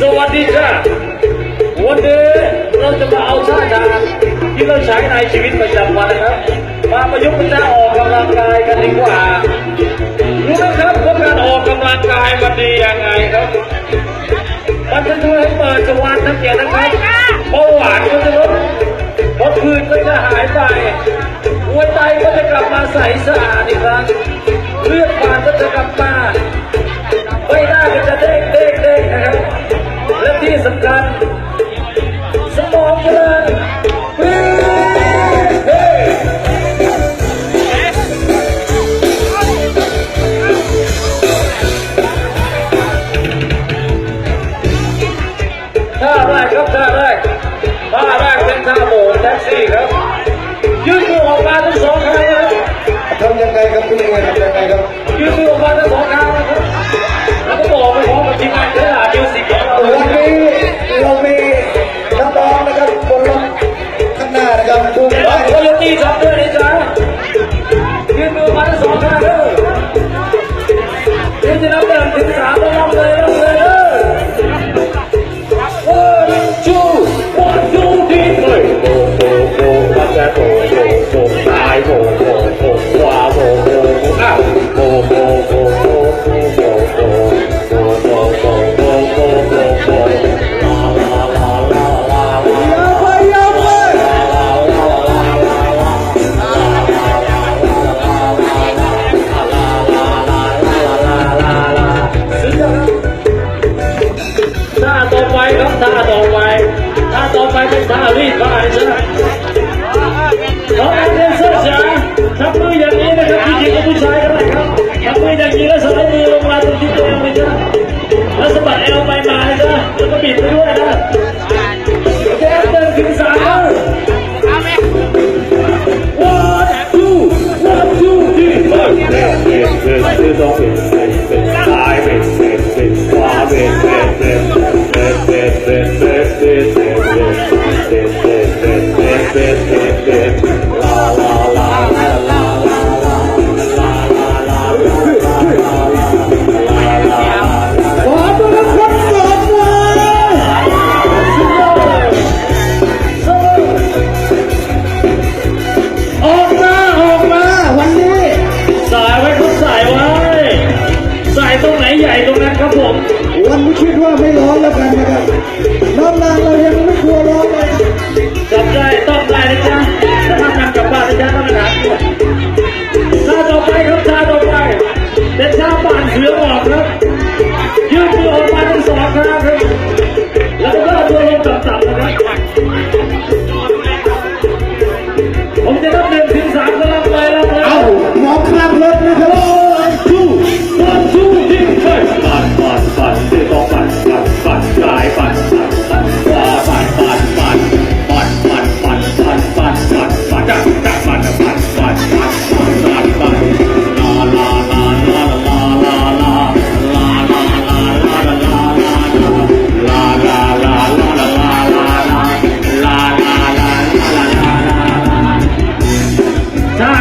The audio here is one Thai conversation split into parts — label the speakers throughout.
Speaker 1: สวัสดีค่ะวันนี้เราจะมาเอาท่าทางที่เราใช้ในชีวิตประจำวันนะครับ มาประยุกต์เป็นหน้ออกกำลังกายกันดีกว่า หัวใจก็จะกลับมาใสสะอาดอีกครั้งเลือดปานก็จะกลับมาใบหน้าก็จะเด้งเด้งเด้งนะครับและที่สำคัญ 你个啥？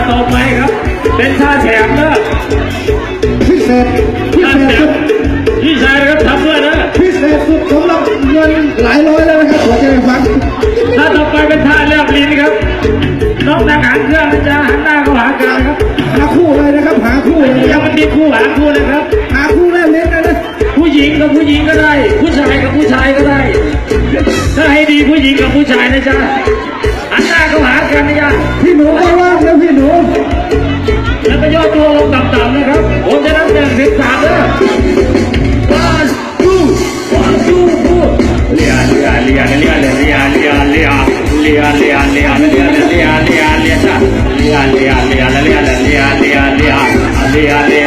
Speaker 1: ต่อ
Speaker 2: ไป
Speaker 1: ครับ เป็นท่าแถม
Speaker 2: นะพิเศษพิ
Speaker 1: ท่า
Speaker 2: เศษ
Speaker 1: แถ
Speaker 2: สุ
Speaker 1: ม
Speaker 2: ด
Speaker 1: พี่ชายนะครับทำด้วยนะ
Speaker 2: พิเศษสุดสำหรับเงินหลายร้อยแล้วนะครับหัวใจฟัง
Speaker 1: ท่าต่อไปเป็นท่าเลียบลิ้นครับน้องนางหางเครื่องนะจ๊ะหันหน้าเข้าหากันนะครับ
Speaker 2: หาคู่เลยนะครับหาคู่เลยนะค
Speaker 1: ยั
Speaker 2: รั
Speaker 1: ง
Speaker 2: บ
Speaker 1: มันมีคู่หาคู่นะครับ
Speaker 2: หาคู่แรกเล่นนะนะ
Speaker 1: ผู้หญิงกับผู้หญิงก็ได้ ผู้ชายกับผู้ชายก็ได้ ถ้าให้ดีผู้หญิงกับผู้ชายนะจ๊ะหันหน้าเข้าหากันนะจ๊ะ
Speaker 2: พี่หนูก็ว่างนะพี่หนู
Speaker 1: แล้วก็ย่อตัวลงต่ำๆนะครับ ผมจะนับหนึ่งถึงสามเด้อ one two one two two เลียเลียเลียเลียเลียเลียเลียเลียเลียเลียเลียเลียเลียเลียเลียเลียจ้ะเลียเลียเลียเลียเลียเลียเลียเลียเลียเลียเลีย